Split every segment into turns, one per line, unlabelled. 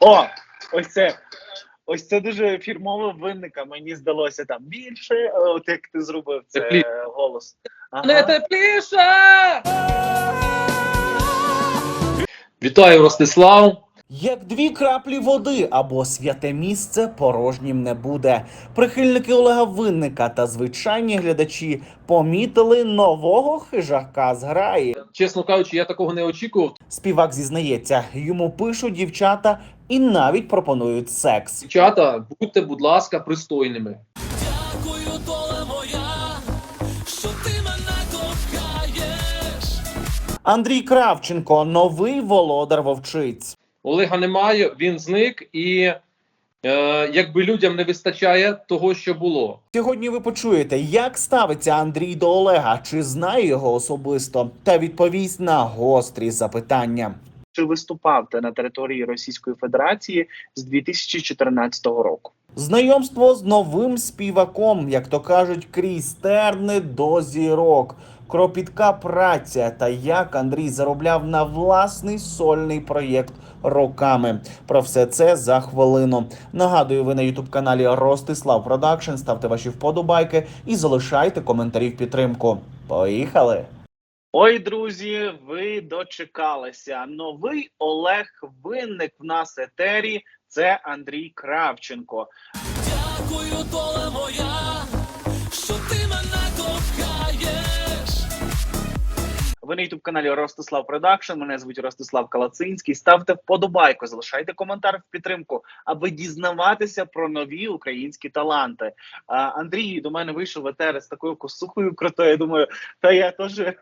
О, ось це. Ось це дуже фірмова винника. Мені здалося там більше, е, от як ти зробив це
Теплі-
голос. Ага.
Не тепліше! Вітаю, Ростислав.
Як дві краплі води або святе місце порожнім не буде. Прихильники Олега Винника та звичайні глядачі помітили нового хижака з граї.
Чесно кажучи, я такого не очікував.
Співак зізнається, йому пишуть дівчата і навіть пропонують секс.
Дівчата, будьте, будь ласка, пристойними.
Дякую, доле моя, що ти мене кохаєш.
Андрій Кравченко, новий володар вовчиць.
Олега немає, він зник, і е, якби людям не вистачає того, що було.
Сьогодні ви почуєте, як ставиться Андрій до Олега, чи знає його особисто, та відповість на гострі запитання.
Чи виступав ти на території Російської Федерації з 2014 року?
Знайомство з новим співаком, як то кажуть, крізь терни до зірок, кропітка праця та як Андрій заробляв на власний сольний проєкт роками. Про все це за хвилину. Нагадую, ви на ютуб каналі Ростислав Продакшн. Ставте ваші вподобайки і залишайте коментарі в підтримку. Поїхали!
Ой, друзі, ви дочекалися. Новий Олег Винник в нас етері. Це Андрій Кравченко.
Дякую, дола моя,
Ви на ютуб каналі Ростислав Продакшн. Мене звуть Ростислав Калацинський. Ставте вподобайку, залишайте коментар в підтримку, аби дізнаватися про нові українські таланти. А, Андрій до мене вийшов етер з такою косухою крутою. Я думаю, та я теж е,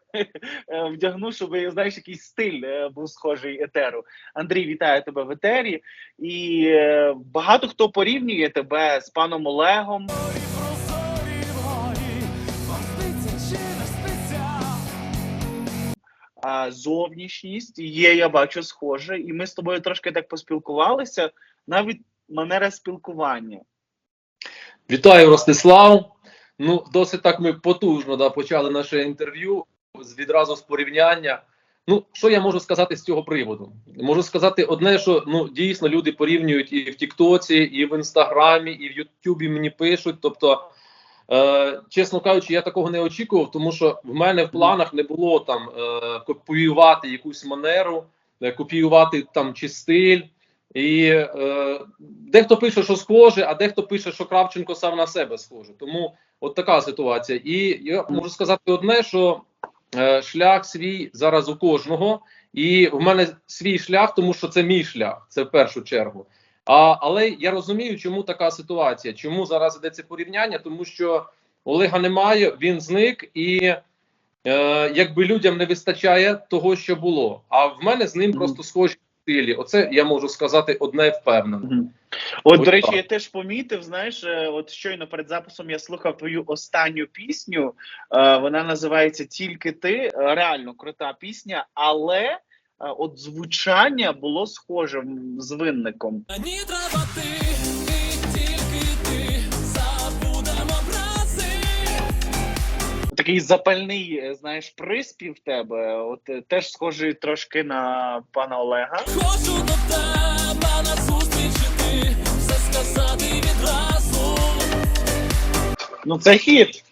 вдягну, щоб знаєш, якийсь стиль е, був схожий етеру. Андрій, вітаю тебе в етері. І е, багато хто порівнює тебе з паном Олегом. А, зовнішність є, я бачу, схоже, і ми з тобою трошки так поспілкувалися. Навіть манера спілкування.
Вітаю, Ростислав. Ну, досить так ми потужно да, почали наше інтерв'ю з відразу з порівняння. Ну, що я можу сказати з цього приводу? Можу сказати одне, що ну дійсно люди порівнюють і в Тіктоці, і в Інстаграмі, і в Ютубі мені пишуть. Тобто, е, чесно кажучи, я такого не очікував, тому що в мене в планах не було там е, копіювати якусь манеру, е, копіювати там чи стиль. І е, дехто пише, що схоже, а дехто пише, що Кравченко сам на себе схоже. Тому от така ситуація. І я можу сказати одне, що е, шлях свій зараз у кожного, і в мене свій шлях, тому що це мій шлях, це в першу чергу. А, але я розумію, чому така ситуація. Чому зараз йде це порівняння? Тому що Олега немає, він зник, і е, якби людям не вистачає того, що було. А в мене з ним
Мгм.
просто схожі стилі. Оце я можу сказати одне впевнено.
Мгм. От,
Ось
до речі,
так.
я теж помітив. Знаєш, е, от щойно перед записом я слухав твою останню пісню. Е, Вона називається Тільки ти. Е, Реально крута пісня, але от звучання було схоже з винником.
Мені треба ти, і тільки ти, забудемо образи.
Такий запальний, е, знаєш, приспів в тебе. От е, теж схожий трошки на пана Олега.
Хочу до тебе на зустріч іти, все сказати відразу.
Ну це хіт.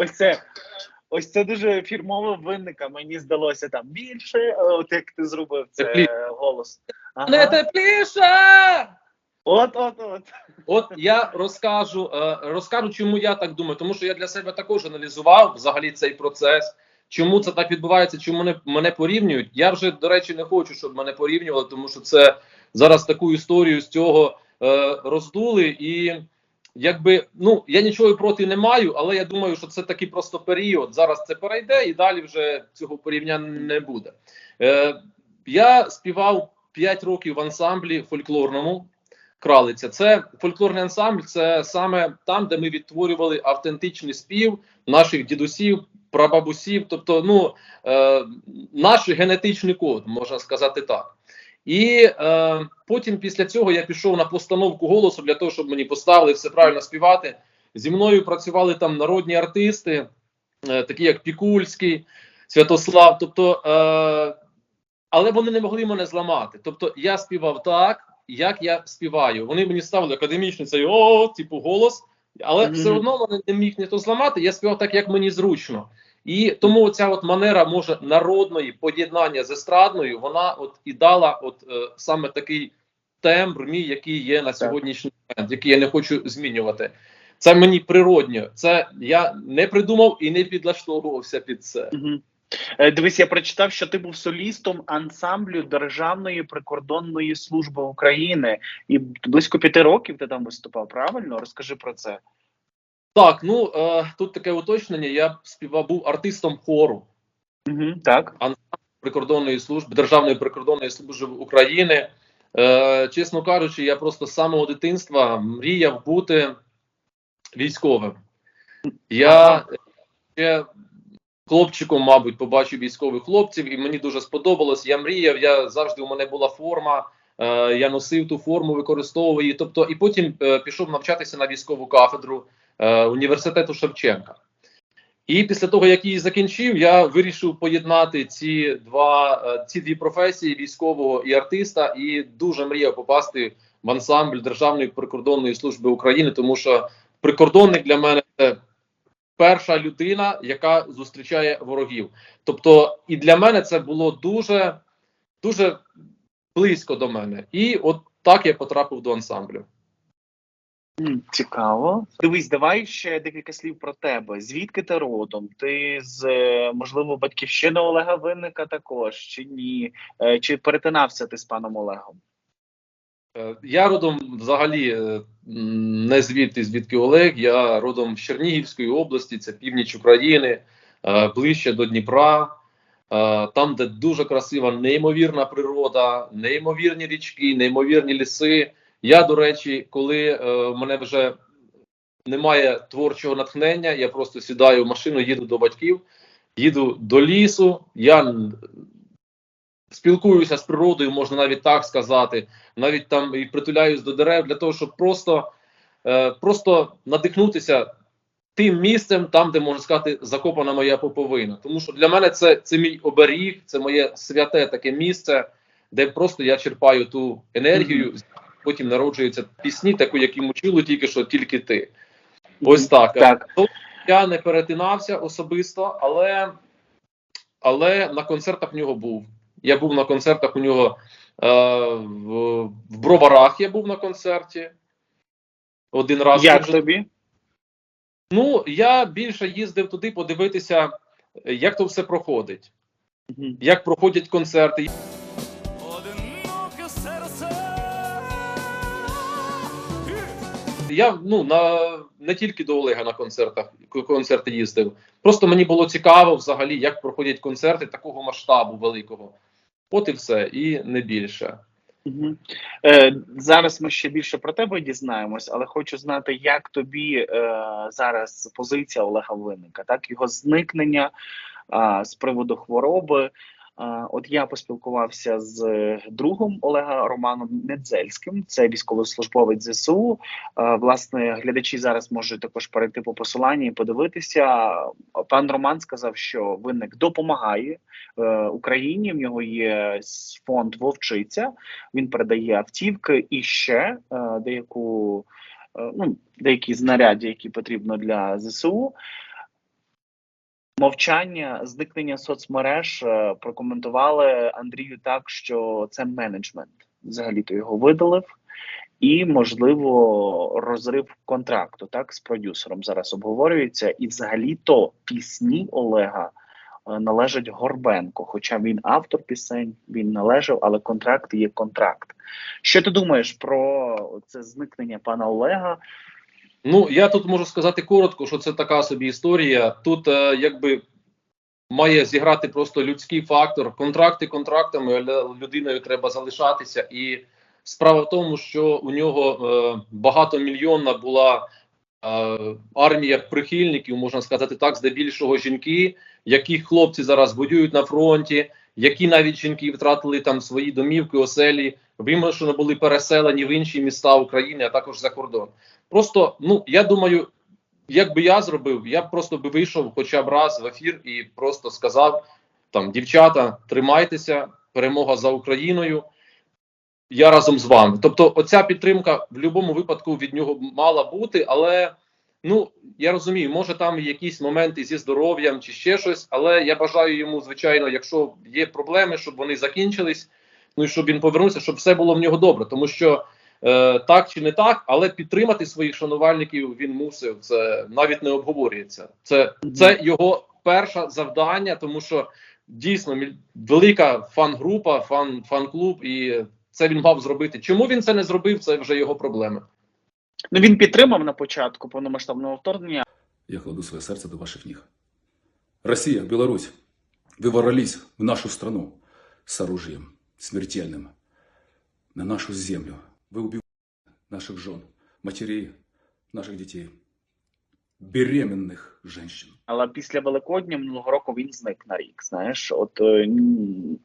Ось це. Ось це дуже фірмова винника. Мені здалося там більше. е, От як ти зробив це
Теплі-
голос.
Не тепліше!
От, от, от.
От я розкажу, е, розкажу, чому я так думаю, тому що я для себе також аналізував взагалі цей процес. Чому це так відбувається? Чому мене, мене порівнюють? Я вже до речі не хочу, щоб мене порівнювали, тому що це зараз таку історію з цього е, роздули. І якби ну я нічого проти не маю, але я думаю, що це такий просто період. Зараз це перейде, і далі вже цього порівняння не буде. Е, я співав 5 років в ансамблі фольклорному. Кралиця. Це фольклорний ансамбль, це саме там, де ми відтворювали автентичний спів наших дідусів, прабабусів, тобто, ну е, наш генетичний код, можна сказати так. І е, потім після цього я пішов на постановку голосу для того, щоб мені поставили все правильно співати. Зі мною працювали там народні артисти, е, такі як Пікульський, Святослав. Тобто, е, але вони не могли мене зламати. Тобто, я співав так, як я співаю. Вони мені ставили академічний цей о, типу голос, але
Мгм.
все одно мене не міг ніхто зламати. Я співав так, як мені зручно. І тому ця от манера може народної поєднання з естрадною, вона от і дала от е, саме такий тембр мій, який є на сьогоднішній момент, який я не хочу змінювати. Це мені природньо. Це я не придумав і не підлаштовувався під це.
Е, Дивись, я прочитав, що ти був солістом ансамблю Державної прикордонної служби України, і близько п'яти років ти там виступав. Правильно? Розкажи про це.
Так, ну е, тут таке уточнення. Я співав був артистом хору
Угу, так.
прикордонної служби Державної прикордонної служби України. Е, чесно кажучи, я просто з самого дитинства мріяв бути військовим. Я ще хлопчиком, мабуть, побачив військових хлопців, і мені дуже сподобалось. Я мріяв, я завжди у мене була форма. Е, я носив ту форму, використовував її. Тобто, і потім е, пішов навчатися на військову кафедру е, університету Шевченка. І після того, як її закінчив, я вирішив поєднати ці два е, ці дві професії військового і артиста, і дуже мріяв попасти в ансамбль Державної прикордонної служби України, тому що прикордонник для мене це перша людина, яка зустрічає ворогів. Тобто, і для мене це було дуже дуже близько до мене. І от так я потрапив до ансамблю.
Цікаво. Дивись, давай ще декілька слів про тебе. Звідки ти родом? Ти з е, можливо батьківщини Олега Винника також чи ні? Е, Чи перетинався ти з паном Олегом?
Е, Я родом взагалі не звідти, звідки Олег. Я родом з Чернігівської області, це північ України, ближче до Дніпра. Там, де дуже красива, неймовірна природа, неймовірні річки, неймовірні ліси. Я, до речі, коли е, мене вже немає творчого натхнення, я просто сідаю в машину, їду до батьків, їду до лісу. Я спілкуюся з природою, можна навіть так сказати навіть там і притуляюсь до дерев для того, щоб просто, е, просто надихнутися тим місцем, там, де можна сказати, закопана моя поповина. Тому що для мене це, це мій оберіг, це моє святе таке місце, де просто я черпаю ту енергію, потім народжуються пісні, таку, як і мучило тільки що тільки ти. Ось так.
Так.
Тобто Я не перетинався особисто, але, але на концертах в нього був. Я був на концертах у нього е, в, в Броварах. Я був на концерті. Один раз.
Як
Вже-
тобі?
Ну, я більше їздив туди подивитися, як то все проходить, як проходять концерти. Я ну на не тільки до Олега на концертах концерти їздив. Просто мені було цікаво взагалі, як проходять концерти такого масштабу великого. От і все, і не більше.
Мгм. Е, зараз ми ще більше про тебе дізнаємось, але хочу знати, як тобі е, зараз позиція Олега Винника, так його зникнення а, з приводу хвороби. От я поспілкувався з другом Олега Романом Недзельським, це військовослужбовець ЗСУ. Власне, глядачі зараз можуть також перейти по посиланні і подивитися. Пан Роман сказав, що винник допомагає е, Україні. В нього є фонд Вовчиця. Він передає автівки і ще е, деяку. е, Ну, деякі знаряддя, які потрібно для ЗСУ. Мовчання, зникнення соцмереж е, прокоментували Андрію так, що це менеджмент. Взагалі-то його видалив, і можливо розрив контракту так з продюсером зараз обговорюється. І взагалі-то пісні Олега е, належать Горбенко. Хоча він автор пісень, він належав, але контракт є контракт. Що ти думаєш про це зникнення пана Олега?
Ну, я тут можу сказати коротко, що це така собі історія. Тут е, якби має зіграти просто людський фактор. Контракти контрактами, але людиною треба залишатися. І справа в тому, що у нього е, багатомільйонна була е, армія прихильників, можна сказати так, здебільшого жінки, які хлопці зараз воюють на фронті, які навіть жінки втратили там свої домівки, оселі, вимушено були переселені в інші міста України, а також за кордон. Просто ну я думаю, як би я зробив, я б просто би вийшов хоча б раз в ефір і просто сказав, там дівчата, тримайтеся, перемога за Україною. Я разом з вами. Тобто, оця підтримка в будь-якому випадку від нього мала бути, але ну я розумію, може там якісь моменти зі здоров'ям чи ще щось, але я бажаю йому, звичайно, якщо є проблеми, щоб вони закінчились, ну і щоб він повернувся, щоб все було в нього добре, тому що. Е, так чи не так, але підтримати своїх шанувальників він мусив. Це навіть не обговорюється. Це, це його перше завдання, тому що дійсно велика фан-група, фан, фан-клуб, і це він мав зробити. Чому він це не зробив? Це вже його проблеми.
Ну він підтримав на початку повномасштабного вторгнення,
Я кладу свое сердце до ваших ніг. Россия, Беларусь, вы ворвались в нашу страну с оружием смертельным на нашу землю. Вы убиваете наших жен, матерей, наших детей, беременных женщин.
але після Великодня минулого року він зник на рік. Знаєш, от е,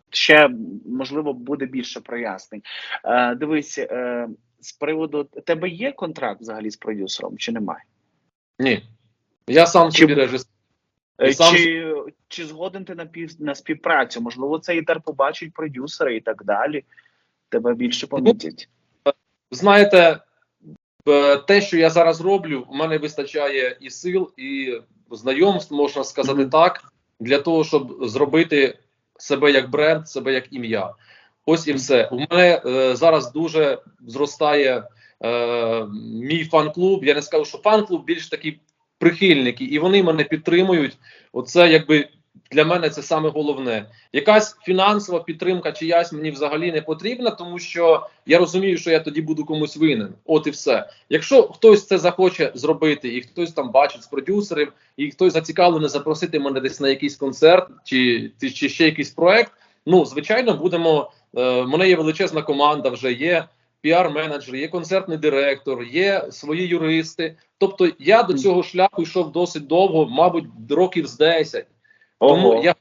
ще можливо буде більше прояснень. Е, дивись, е, з приводу тебе є контракт взагалі з продюсером, чи немає?
Ні. Я сам
Чи-
собі режисер.
Е,
сам-
Чи, чи згоден ти на пів на співпрацю? Можливо, цей етер побачить продюсери і так далі. Тебе більше помітять.
Знаєте, те, що я зараз роблю, у мене вистачає і сил, і знайомств, можна сказати так, для того, щоб зробити себе як бренд, себе як ім'я. Ось і все. У мене е, зараз дуже зростає е, мій фан-клуб. Я не скажу, що фан-клуб більш такі прихильники, і вони мене підтримують. Оце якби для мене це саме головне. Якась фінансова підтримка чиясь мені взагалі не потрібна, тому що я розумію, що я тоді буду комусь винен. От і все. Якщо хтось це захоче зробити, і хтось там бачить з продюсерів, і хтось зацікавлений запросити мене десь на якийсь концерт чи, чи, чи ще якийсь проект. Ну, звичайно, будемо. Е, в мене є величезна команда, вже є піар-менеджер, є концертний директор, є свої юристи. Тобто я до цього шляху йшов досить довго, мабуть, років з 10. Тому
Ого.
я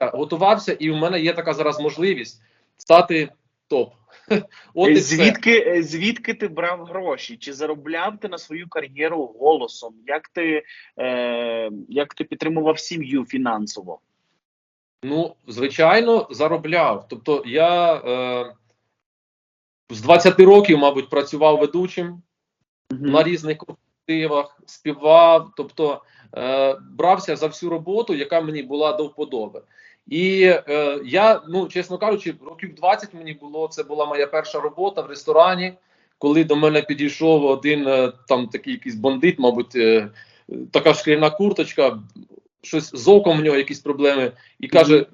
готувався, і в мене є така зараз можливість стати топ. От і
звідки, звідки ти брав гроші? Чи заробляв ти на свою кар'єру голосом? Як ти, е, як ти підтримував сім'ю фінансово?
Ну, звичайно, заробляв. Тобто, я е, з 20 років, мабуть, працював ведучим на різних колективах, співав, тобто е, брався за всю роботу, яка мені була до вподоби. І е, я, ну чесно кажучи, років 20 мені було. Це була моя перша робота в ресторані. Коли до мене підійшов один е, там такий якийсь бандит, мабуть, е, така шкіряна курточка, щось з оком в нього якісь проблеми, і каже: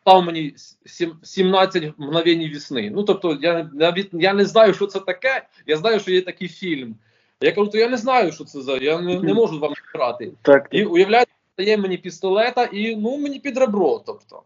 став мені сім- 17 мгновень весни. Ну тобто, я навіть я не знаю, що це таке. Я знаю, що є такий фільм. Я кажу, то я не знаю, що це за. Я не, не можу вам грати.
Так,
І уявляєте, дає мені пістолета, і ну мені під ребро. Тобто,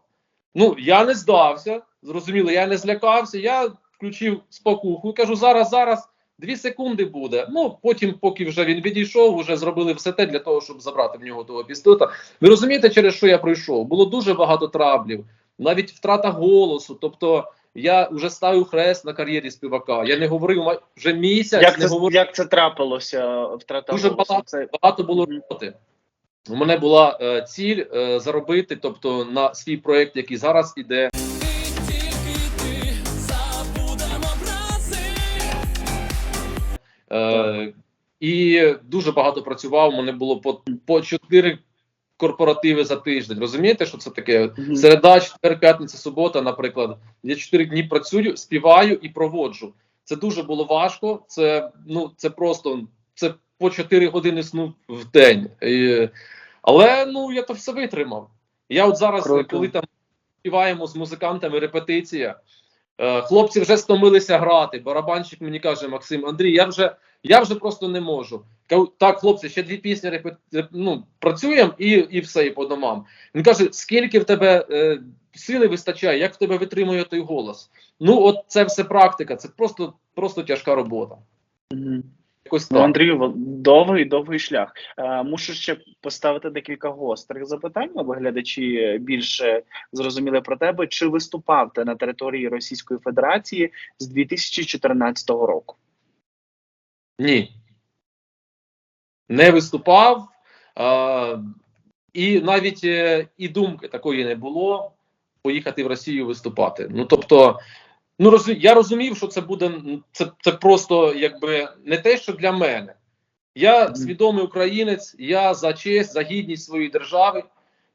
ну я не здався, зрозуміло, я не злякався. Я включив спокуху і кажу: зараз, зараз, дві секунди буде. Ну потім, поки вже він відійшов, вже зробили все те для того, щоб забрати в нього того пістолета. Ви розумієте, через що я пройшов? Було дуже багато траблів, навіть втрата голосу. Тобто. Я вже ставив хрест на кар'єрі співака. Я не говорив вже місяць,
як,
не
це,
говорив.
як це трапилося? Втрата
Дуже багато.
Це,
багато було роботи. У мене була е, ціль е, заробити, тобто на свій проект, який зараз іде. Е, і дуже багато працював. У мене було по, по 4 корпоративи за тиждень. Розумієте, що це таке? Середа, четвер, п'ятниця, субота, наприклад. Я 4 дні працюю, співаю і проводжу. Це дуже було важко. Це ну це просто це по 4 години сну в день. І, але ну я то все витримав. Я от зараз,
Круто.
коли там співаємо з музикантами репетиція. Е, хлопці вже стомилися грати. Барабанщик мені каже: Максим, Андрій, я вже я вже просто не можу. Так, хлопці, ще дві пісні ну, працюємо і, і все, і по домам. Він каже: скільки в тебе е, сили вистачає, як в тебе витримує той голос? Ну, от це все практика, це просто, просто тяжка робота. Якось
Ну. Андрію, довгий довгий шлях. Е, мушу ще поставити декілька гострих запитань, аби глядачі більше зрозуміли про тебе. Чи виступав ти на території Російської Федерації з 2014 року?
Ні. Не виступав. А, і навіть е, і думки такої не було. поїхати в Росію виступати. Ну тобто, ну роз, я розумів, що це буде це, це просто якби не те, що для мене. Я
Мгм.
свідомий українець, я за честь, за гідність своєї держави.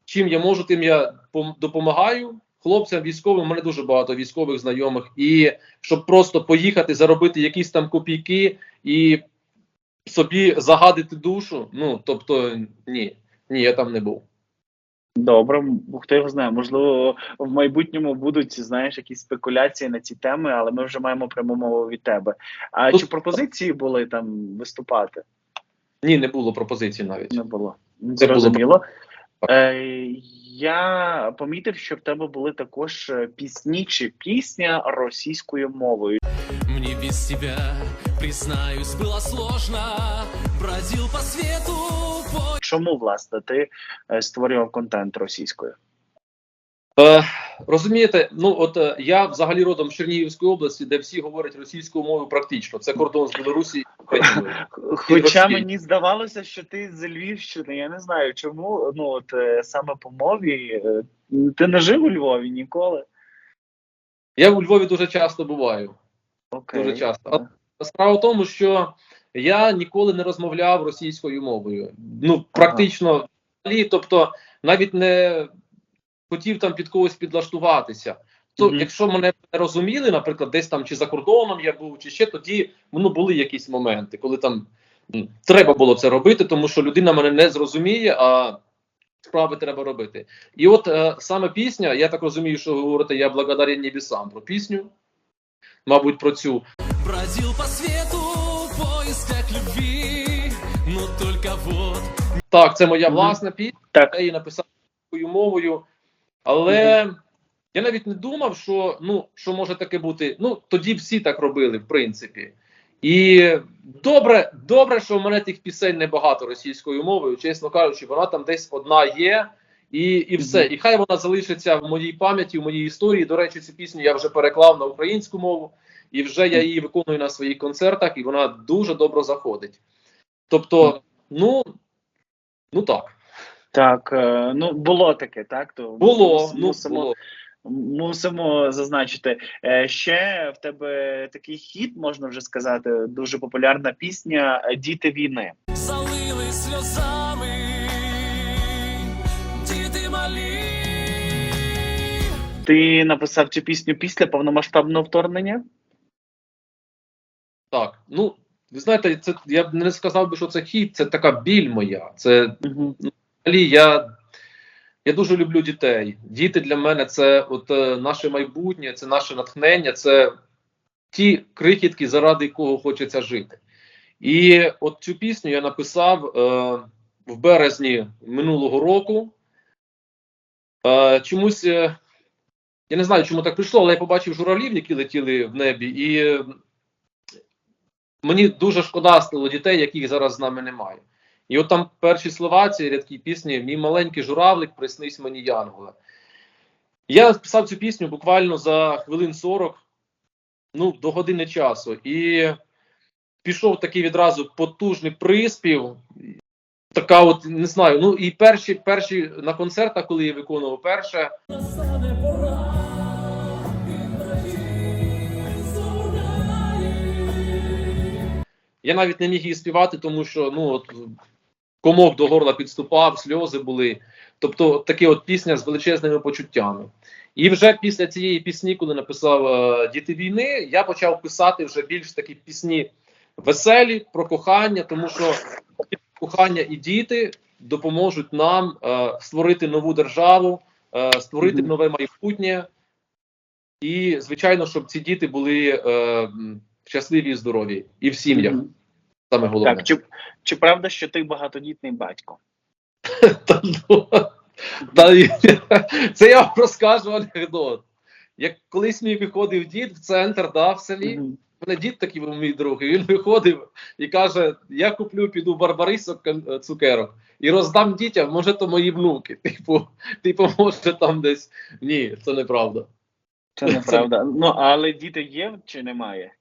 Чим я можу, тим я допомагаю хлопцям військовим. У мене дуже багато військових знайомих. І щоб просто поїхати, заробити якісь там копійки і собі загадити душу. Ну тобто, ні, ні, я там не був.
Добре, хто його знає, можливо, в майбутньому будуть знаєш якісь спекуляції на ці теми, але ми вже маємо пряму мову від тебе. А
Тут-
чи пропозиції були там виступати?
Ні, не було пропозиції навіть.
Не було.
було
Зрозуміло. Е, я помітив, що в тебе були також е, пісні чи пісня російською мовою.
Мне без тебя, признаюсь, было сложно Бродил по свету, по
Чому власне ти е, створював контент російською?
Е, розумієте, ну от е, я взагалі родом з Чернігівської області, де всі говорять російською мовою практично. Це кордон з Білорусі.
Хоча мені здавалося, що ти з Львівщини. Я не знаю, чому. Ну от е, саме по мові е, ти не жив у Львові ніколи.
Я у Львові дуже часто буваю.
Окей.
Дуже часто. А справа в тому, що я ніколи не розмовляв російською мовою. Ну, практично взагалі, тобто навіть не хотів там під когось підлаштуватися. То,
Мгм.
якщо мене не розуміли, наприклад, десь там чи за кордоном я був, чи ще тоді ну, були якісь моменти, коли там треба було це робити, тому що людина мене не зрозуміє, а справи треба робити. І от е, саме пісня, я так розумію, що ви говорите, я благодарен небесам про пісню, мабуть, про цю.
Бродил по свету, в поисках любви Но только вот
Так, це моя власна пісня,
Так.
я її написав своєю мовою, але я навіть не думав, що ну що може таке бути. Ну тоді всі так робили, в принципі. І добре, добре, що в мене тих пісень небагато російською мовою, чесно кажучи, вона там десь одна є, і, і все. І хай вона залишиться в моїй пам'яті, в моїй історії. До речі, цю пісню я вже переклав на українську мову, і вже я її виконую на своїх концертах, і вона дуже добре заходить. Тобто, ну, ну так.
Так, е, ну було таке, так? То
Було, ну
мусимо,
було.
мусимо зазначити. Е, Ще в тебе такий хіт, можна вже сказати, дуже популярна пісня Діти війни.
залили сльозами малі
Ти написав цю пісню після повномасштабного вторгнення?
Так, ну ви знаєте, це я б не сказав би, що це хід, це така біль моя. Це
Угу.
взагалі я, я дуже люблю дітей. Діти для мене це от е, наше майбутнє, це наше натхнення, це ті крихітки, заради якого хочеться жити. І от цю пісню я написав е, в березні минулого року. Е, чомусь е, я не знаю, чому так прийшло, але я побачив журавлів, які летіли в небі, і е, мені дуже шкода стало дітей, яких зараз з нами немає. І от там перші слова цієї рядкі пісні Мій маленький журавлик, приснись мені Янгола. Я писав цю пісню буквально за хвилин 40, ну, до години часу. І пішов такий відразу потужний приспів. Така, от не знаю. Ну і перші, перші на концертах, коли я виконував перше, Я навіть не міг її співати, тому що ну от комок до горла підступав, сльози були. Тобто, от такі от пісня з величезними почуттями. І вже після цієї пісні, коли написав е, Діти війни, я почав писати вже більш такі пісні веселі про кохання, тому що кохання і діти допоможуть нам е, створити нову державу, е, створити нове майбутнє. І, звичайно, щоб ці діти були е, щасливі і здорові, і в сім'ях. Саме головне.
Так, чи, чи правда, що ти багатодітний батько?
Та, ну, та, й- це я вам розкажу анекдот. Як колись мій виходив дід в центр, да, в селі.
Мгм.
Мене дід такий був мій друг, і він виходив і каже: Я куплю, піду барбарисок е, цукерок і роздам дітям, може, то мої внуки. Типу, типу, може там десь. Ні, це неправда.
Це неправда. Ну, але діти є чи немає?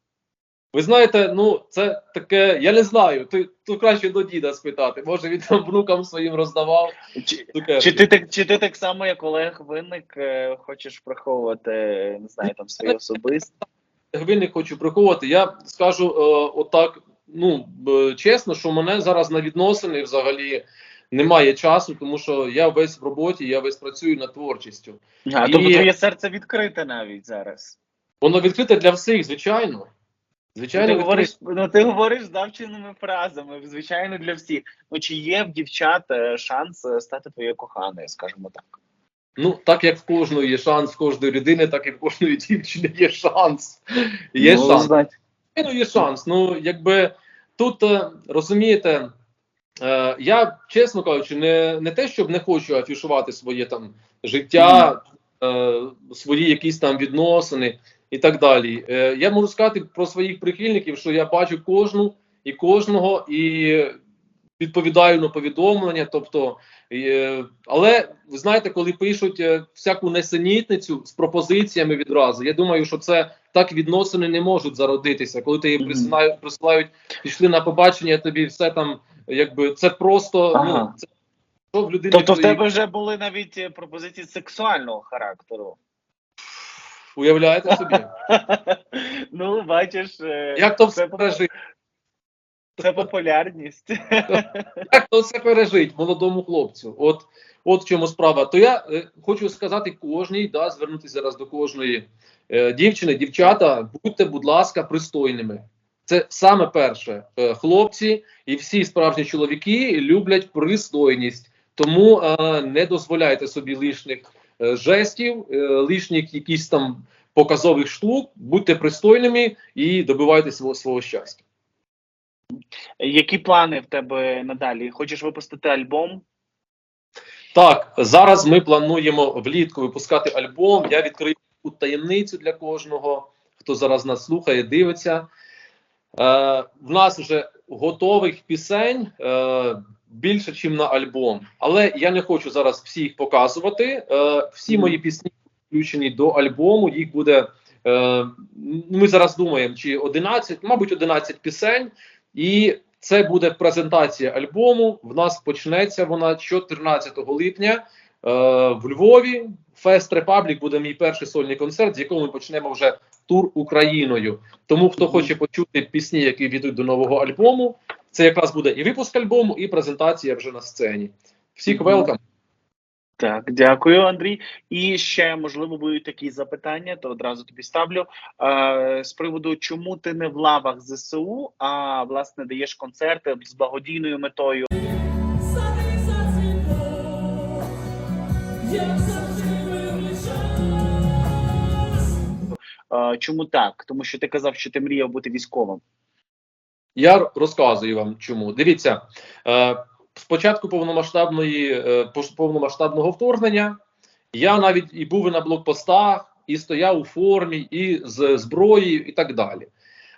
Ви знаєте, ну це таке, я не знаю. Ти тут краще до діда спитати. Може він там внукам своїм роздавав.
Чи, чи, ти, так- чи ти так само, як Олег Винник, е, хочеш приховувати, не знаю, там свої особисті?
Гвинник хочу приховувати. Я скажу е, отак, ну чесно, що мене зараз на відносини взагалі немає часу, тому що я весь в роботі, я весь працюю над творчістю.
А,
І-
тобто твоє серце відкрите навіть зараз.
Воно відкрите для всіх, звичайно. Звичайно,
ти говориш, ну ти говориш завченими фразами, звичайно, для всіх. Ну чи є в дівчат е, шанс е, стати твоєю коханою, скажімо так?
Ну, так як в кожної є шанс, в кожної людини, так і в кожної дівчини є шанс. Є
ну,
шанс.
знать.
Ну, є шанс. Ну, якби тут е, розумієте, е, я чесно кажучи, не, не те, щоб не хочу афішувати своє там життя, е, свої якісь там відносини і так далі. Я можу сказати про своїх прихильників, що я бачу кожну і кожного і відповідаю на повідомлення. Тобто, е, але ви знаєте, коли пишуть е, всяку несенітницю з пропозиціями відразу, я думаю, що це так відносини не можуть зародитися. Коли ти
Мгм.
присилають, присилають, пішли на побачення, тобі все там, якби це просто
Ага.
ну це в людини.
Тобто в тебе вже були навіть е, пропозиції сексуального характеру.
уявляєте собі,
ну, бачиш,
як то все пережити?
Це популярність.
Як то все пережить молодому хлопцю? От, от в чому справа. То я е, хочу сказати кожній, да, звернутися зараз до кожної е, дівчини, дівчата, будьте, будь ласка, пристойними. Це саме перше. Е, хлопці і всі справжні чоловіки люблять пристойність. Тому е, не дозволяйте собі лишніх е, жестів, е, лишніх якісь там показових штук. Будьте пристойними і добивайте свого, свого щастя.
Які плани в тебе надалі? Хочеш випустити альбом?
Так, зараз ми плануємо влітку випускати альбом. Я відкрию таємницю для кожного, хто зараз нас слухає, дивиться. Е, в нас вже готових пісень е, більше, ніж на альбом. Але я не хочу зараз всіх показувати. Е, всі мої пісні включені до альбому. Їх буде. Е, ми зараз думаємо, чи 11, мабуть, 11 пісень. І це буде презентація альбому. В нас почнеться вона 14 липня е, в Львові. Фест Репаблік буде мій перший сольний концерт, з якого ми почнемо вже тур Україною. Тому хто хоче почути пісні, які війдуть до нового альбому, це якраз буде і випуск альбому, і презентація вже на сцені. Всіх велкам.
Так, дякую, Андрій. І ще можливо будуть такі запитання, то одразу тобі ставлю. Е, з приводу, чому ти не в лавах ЗСУ, а власне даєш концерти з благодійною метою. Чому так? Тому що ти казав, що ти мріяв бути військовим.
Я розказую вам чому. Дивіться, е, спочатку повномасштабної е, повномасштабного вторгнення я навіть і був і на блокпостах, і стояв у формі, і з зброєю, і так далі.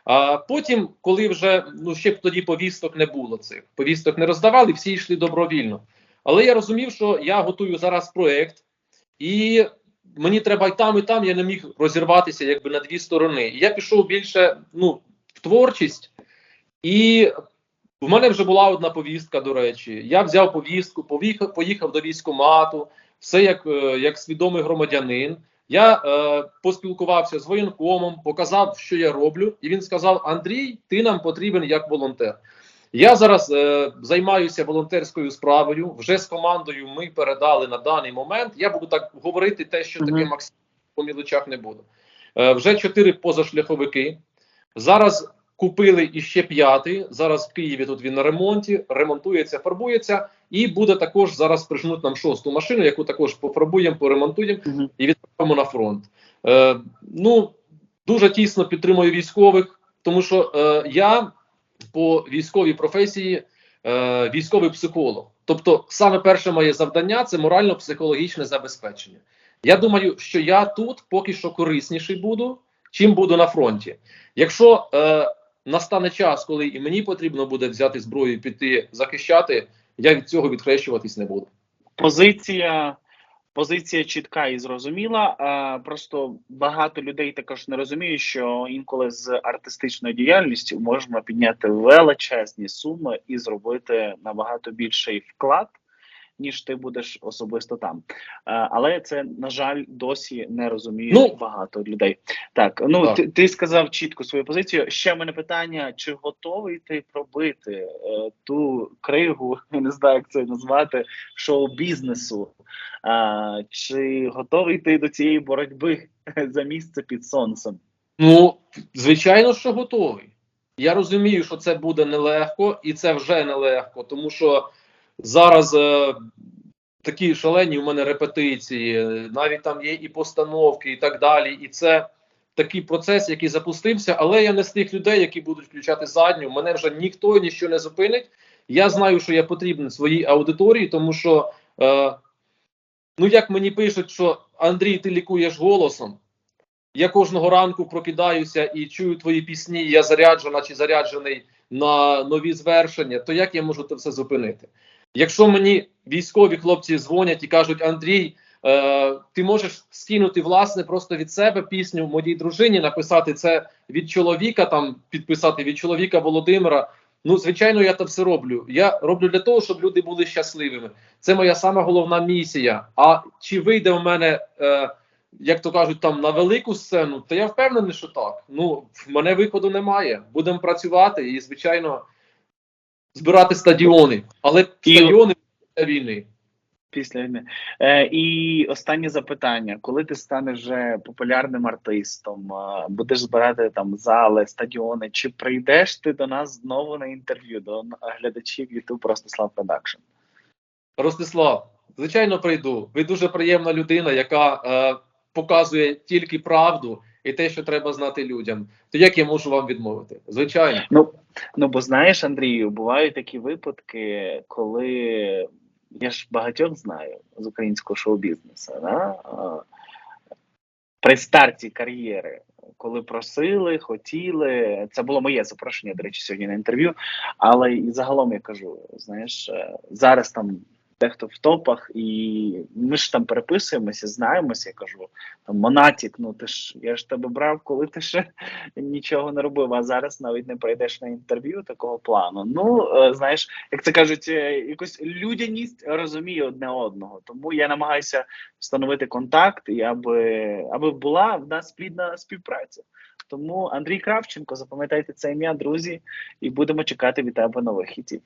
А потім, коли вже ну ще тоді повісток не було цих повісток не роздавали, всі йшли добровільно. Але я розумів, що я готую зараз проект, і мені треба і там, і там. Я не міг розірватися якби на дві сторони. І я пішов більше ну, в творчість. І в мене вже була одна повістка, до речі. Я взяв повістку, поїхав, поїхав до військкомату, все як, е, як свідомий громадянин. Я е, поспілкувався з воєнкомом, показав, що я роблю, і він сказав: Андрій, ти нам потрібен як волонтер. Я зараз е, займаюся волонтерською справою. Вже з командою ми передали на даний момент. Я буду так говорити те, що таке
Мгм.
максимум по мілочах не буду. Е, вже чотири позашляховики. Зараз купили іще п'ятий. Зараз в Києві тут він на ремонті, ремонтується, фарбується, і буде також зараз прижнуть нам шосту машину, яку також пофарбуємо, поремонтуємо
Мгм.
і відправимо на фронт. Е, ну дуже тісно підтримую військових, тому що е, я по військовій професії е, військовий психолог. Тобто, саме перше моє завдання це морально-психологічне забезпечення. Я думаю, що я тут поки що корисніший буду, чим буду на фронті. Якщо е, настане час, коли і мені потрібно буде взяти зброю і піти захищати, я від цього відхрещуватись не буду.
Позиція позиція чітка і зрозуміла. Просто багато людей також не розуміють, що інколи з артистичною діяльністю можна підняти величезні суми і зробити набагато більший вклад. Ніж ти будеш особисто там, але це на жаль досі не розуміють
Ну,
багато людей. Так, ну
так.
Ти, ти сказав чітко свою позицію. Ще в мене питання: чи готовий ти пробити е, ту кригу, я не знаю, як це назвати, шоу-бізнесу? А, чи готовий ти до цієї боротьби за місце під сонцем?
Ну, звичайно, що готовий. Я розумію, що це буде нелегко, і це вже нелегко, тому що зараз е, такі шалені у мене репетиції, навіть там є і постановки, і так далі. І це такий процес, який запустився, але я не з тих людей, які будуть включати задню. Мене вже ніхто ніщо не зупинить. Я знаю, що я потрібен своїй аудиторії, тому що, е, ну як мені пишуть, що Андрій, ти лікуєш голосом. Я кожного ранку прокидаюся і чую твої пісні, я заряджена чи заряджений на нові звершення, то як я можу це все зупинити? Якщо мені військові хлопці дзвонять і кажуть, Андрій, е, ти можеш скинути власне просто від себе пісню моїй дружині, написати це від чоловіка, там підписати від чоловіка Володимира. Ну, звичайно, я це все роблю. Я роблю для того, щоб люди були щасливими. Це моя сама головна місія. А чи вийде у мене, е, як то кажуть, там на велику сцену, то я впевнений, що так. Ну, в мене виходу немає. Будемо працювати і, звичайно, збирати стадіони. Але
І-
стадіони для війни.
Після війни. Е, і останнє запитання: коли ти станеш вже популярним артистом, е, будеш збирати там зали, стадіони, чи прийдеш ти до нас знову на інтерв'ю до глядачів YouTube Ростислав Продакшн?
Ростислав, звичайно, прийду. Ви дуже приємна людина, яка е, показує тільки правду і те, що треба знати людям. То як я можу вам відмовити? Звичайно.
Ну, ну бо знаєш, Андрію, бувають такі випадки, коли я ж багатьох знаю з українського шоу-бізнесу. Да? При старті кар'єри, коли просили, хотіли, це було моє запрошення, до речі, сьогодні на інтерв'ю. Але і загалом я кажу: знаєш, е, зараз там дехто в топах, і ми ж там переписуємося, знаємося. Я кажу, там Монатік, ну ти ж я ж тебе брав, коли ти ще нічого не робив, а зараз навіть не прийдеш на інтерв'ю такого плану. Ну е, знаєш, як це кажуть, е, якось людяність розуміє одне одного. Тому я намагаюся встановити контакт, і аби, аби була в нас плідна співпраця. Тому Андрій Кравченко, запам'ятайте це ім'я, друзі, і будемо чекати від тебе нових хітів.